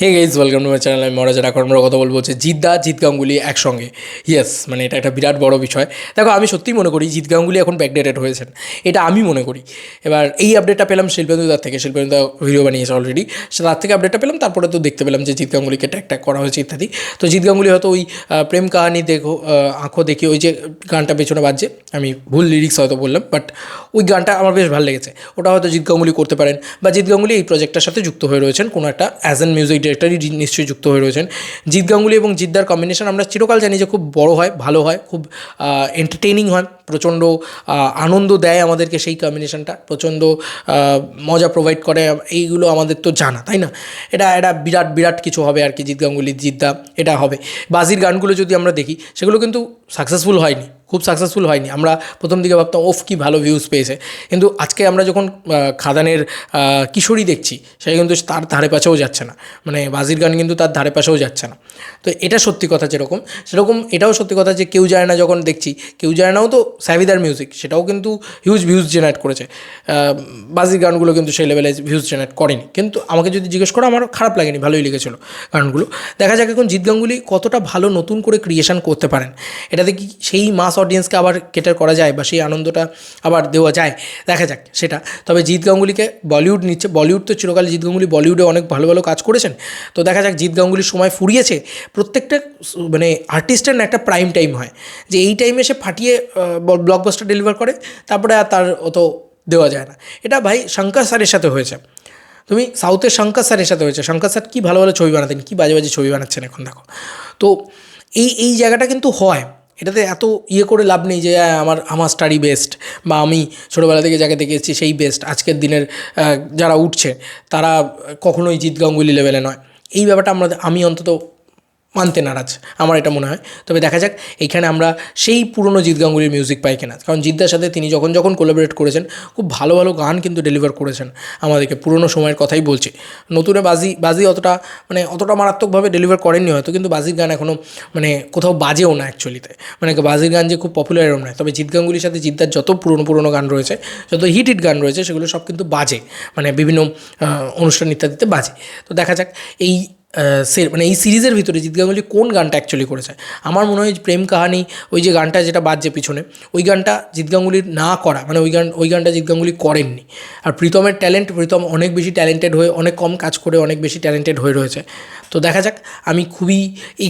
Hey guys welcome to my channel আমি মহারাজ এখন আমরা কথা বলব হচ্ছে জিদ্দা, জিৎ গাঙ্গুলি একসঙ্গে। ইয়েস মানে এটা একটা বিরাট বড় বিষয়। দেখো, আমি সত্যিই মনে করি জিৎ গাঙ্গুলি এখন ব্যাকডেটেড হয়েছেন। এটা আমি মনে করি। এবার এই আপডেটটা পেলাম শিল্পেন্দুদার থেকে। শিল্পেন্দুদা ভিডিও বানিয়েছে অলরেডি তার থেকে আপডেটটা পেলাম, তারপরে তো দেখতে পেলাম যে জিৎ গাঙ্গুলিকে ট্যাগ ট্যাগ করা হয়েছে ইত্যাদি। তো জিৎ গাঙ্গুলি হয়তো ওই প্রেম কাহানি দেখো আঁখো দেখি ওই যে গানটা পেছনে বাজছে। আমি ভুল লিরিক্স হয়তো বললাম বাট ওই গানটা আমার বেশ ভালো লেগেছে। ওটা হয়তো জিৎ গাঙ্গুলি করতে পারেন। বা জিৎ গাঙ্গুলি এই প্রজেক্টটার সাথে যুক্ত হয়ে রয়েছেন। কোনো একটা অ্যাজ অ্যান মিউজিক ডিরেক্টরই নিশ্চয়ই যুক্ত হয়ে রয়েছেন। জিৎ গাঙ্গুলি এবং জিদ্দার কম্বিনেশন আমরা চিরকাল জানি যে খুব বড় হয়, ভালো হয়, খুব এন্টারটেইনিং হয়, প্রচণ্ড আনন্দ দেয় আমাদেরকে সেই কম্বিনেশনটা প্রচণ্ড মজা প্রোভাইড করে। এইগুলো আমাদের তো জানা, তাই না? এটা এটা বিরাট বিরাট কিছু হবে আর কি জিৎ গাঙ্গুলি জিদ্দা এটা হবে। বাজির গানগুলো যদি আমরা দেখি, সেগুলো কিন্তু সাকসেসফুল হয়নি। খুব সাকসেসফুল হয়নি। আমরা প্রথম দিকে ভাবতাম, ওফ, কি ভালো ভিউজ পেয়েছে। কিন্তু আজকে আমরা যখন খাদানের কিশোরী দেখছি, সে কিন্তু তার ধারে পাশেও যাচ্ছে না। মানে বাজির গান কিন্তু তার ধারে পাশেও যাচ্ছে না। তো এটা সত্যি কথা যেরকম, সেরকম এটাও সত্যি কথা যে কেউ যায় না যখন দেখছি, কেউ যায় নাও তো স্যাভিদার মিউজিক সেটাও কিন্তু হিউজ ভিউজ জেনারেট করেছে। বাজির গানগুলো কিন্তু সেই লেভেলে ভিউজ জেনারেট করেনি। কিন্তু আমাকে যদি জিজ্ঞেস করো আমার খারাপ লাগেনি, ভালোই লেগেছিলো গানগুলো। দেখা যাক এখন জিৎ গাঙ্গুলি কতটা ভালো নতুন করে ক্রিয়েশন করতে পারেন। এটাতে কি সেই মাস অডিয়েন্সকে আবার কেটার করা যায় বা সেই আনন্দটা আবার দেওয়া যায়। দেখা যাক সেটা। তবে জিৎ গাঙ্গুলিকে বলিউড নিচ্ছে বলিউড তো চিরকাল জিৎ গাঙ্গুলি বলিউডে অনেক ভালো ভালো কাজ করেছেন। তো দেখা যাক জিৎ গাঙ্গুলির সময় ফুরিয়েছে। প্রত্যেকটা মানে আর্টিস্টের না একটা প্রাইম টাইম হয়। যে এই টাইমে সে ফাটিয়ে ব্লকবাস্টার ডেলিভার করে, তারপরে আর তার অত দেওয়া যায় না। এটা ভাই শঙ্কর স্যারের সাথে হয়েছে। তুমি সাউথের শঙ্কর স্যারের সাথে হয়েছে। শঙ্কর স্যার কী ভালো ভালো ছবি বানাতেন, কী বাজে বাজে ছবি বানাচ্ছেন এখন দেখো। তো এই এই জায়গাটা কিন্তু হয়। এটাতে এত ইয়ে করে লাভ নেই যে আহ, আমার আমার স্টাডি বেস্ট বা আমি ছোটোবেলা থেকে যাকে দেখে এসেছি সেই বেস্ট আজকের দিনের যারা উঠছে তারা কখনোই জিৎ গাঙ্গুলি লেভেলে নয়। এই ব্যাপারটা আমরা আমি অন্তত মানতে নারাজ, আমার এটা মনে হয়। তবে দেখা যাক, এইখানে আমরা সেই পুরনো জিৎ গাঙ্গুলির মিউজিক পাই কিনা। কারণ জিদ্দার সাথে তিনি যখন যখন কোলাবোরেট করেছেন, খুব ভালো ভালো গান কিন্তু ডেলিভার করেছেন আমাদেরকে, পুরনো সময়ের কথাই বলছি। নতুনে বাজি বাজি অতটা মানে অতটা মারাত্মকভাবে ডেলিভার করেননি হয়তো, কিন্তু বাজির গান এখনও মানে কোথাও বাজেও না অ্যাকচুয়ালিতে মানে বাজির গান যে খুব পপুলার এরম নয়। তবে জিৎ গাঙ্গুলির সাথে জিদ্দার যত পুরনো পুরনো গান রয়েছে, যত হিট হিট গান রয়েছে, সেগুলো সব কিন্তু বাজে। মানে বিভিন্ন অনুষ্ঠান ইত্যাদিতে বাজে। তো দেখা যাক, এই মানে এই সিরিজের ভিতরে জিৎ গাঙ্গুলি কোন গানটা অ্যাকচুয়ালি করেছে? আমার মনে হয় প্রেম কাহানি, ওই যে গানটা যেটা বাজছে পিছনে, ওই গানটা জিৎ গাঙ্গুলির না করা মানে ওই গান ওই গানটা জিৎ গাঙ্গুলি করেননি। আর প্রীতমের ট্যালেন্ট প্রীতম অনেক বেশি ট্যালেন্টেড হয়ে, অনেক কম কাজ করে অনেক বেশি ট্যালেন্টেড হয়ে রয়েছে। তো দেখা যাক, আমি খুবই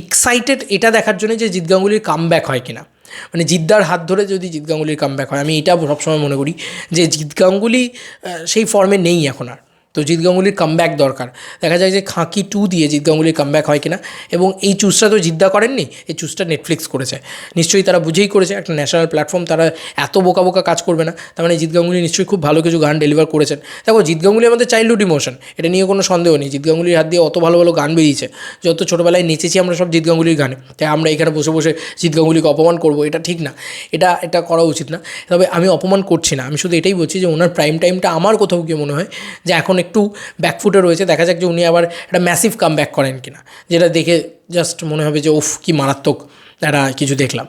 এক্সাইটেড এটা দেখার জন্য যে জিৎ গাঙ্গুলির কাম ব্যাক হয় কিনা। মানে জিদ্দার হাত ধরে যদি জিৎ গাঙ্গুলির কাম ব্যাক হয়, আমি এটা সবসময় মনে করি যে জিৎ গাঙ্গুলি সেই ফর্মে নেই এখন আর। তো জিৎ গাঙ্গুলির কামব্যাক দরকার। দেখা যায় যে খাঁকি টু দিয়ে জিৎ গাঙ্গুলির কামব্যাক হয় কিনা এবং এই চুজটা তো জিদ্দা করেননি, এই চুজটা নেটফ্লিক্স করেছে। নিশ্চয়ই তারা বুঝেই করেছে, একটা ন্যাশনাল প্ল্যাটফর্ম তারা এত বোকা বোকা কাজ করবে না। তার মানে জিৎ গাঙ্গুলি নিশ্চয়ই খুব ভালো কিছু গান ডেলিভার করেছেন। দেখো, জিৎ গাঙ্গুলি আমাদের চাইল্ডহুড ইমোশন এটা নিয়ে কোনো সন্দেহ নেই। জিৎ গাঙ্গুলির হাত দিয়ে অত ভালো ভালো গান বেরিয়েছে, যত ছোটোবেলায় নেচেছি আমরা সব জিৎ গাঙ্গুলির গানে। তাই আমরা এখানে বসে বসে জিৎ গাঙ্গুলিকে অপমান করব, এটা ঠিক না। এটা এটা করা উচিত না। তবে আমি অপমান করছি না। আমি শুধু এটাই বলছি যে ওনার প্রাইম টাইমটা আমার কোথাও গিয়ে মনে হয় যে এখন একটু ব্যাকফুটে রয়েছে। দেখা যাক যে উনি আবার একটা ম্যাসিভ কাম ব্যাক করেন কিনা, যেটা দেখে জাস্ট মনে হবে যে, উফ, কি মারাত্মক একটা কিছু দেখলাম।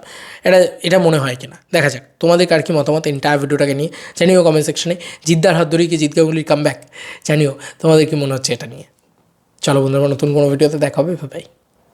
এটা এটা মনে হয় কিনা? দেখা যাক। তোমাদের কার কি মতামত? এন্টায়ার ভিডিওটাকে নিয়ে জানিও কমেন্ট সেকশনে জিদ্দার হাত ধরেই কি জিৎ গাঙ্গুলির কাম ব্যাক জানিও। তোমাদের কি মনে হচ্ছে এটা নিয়ে? চলো বন্ধুরা, নতুন কোনো ভিডিওতে দেখা হবে। ভাই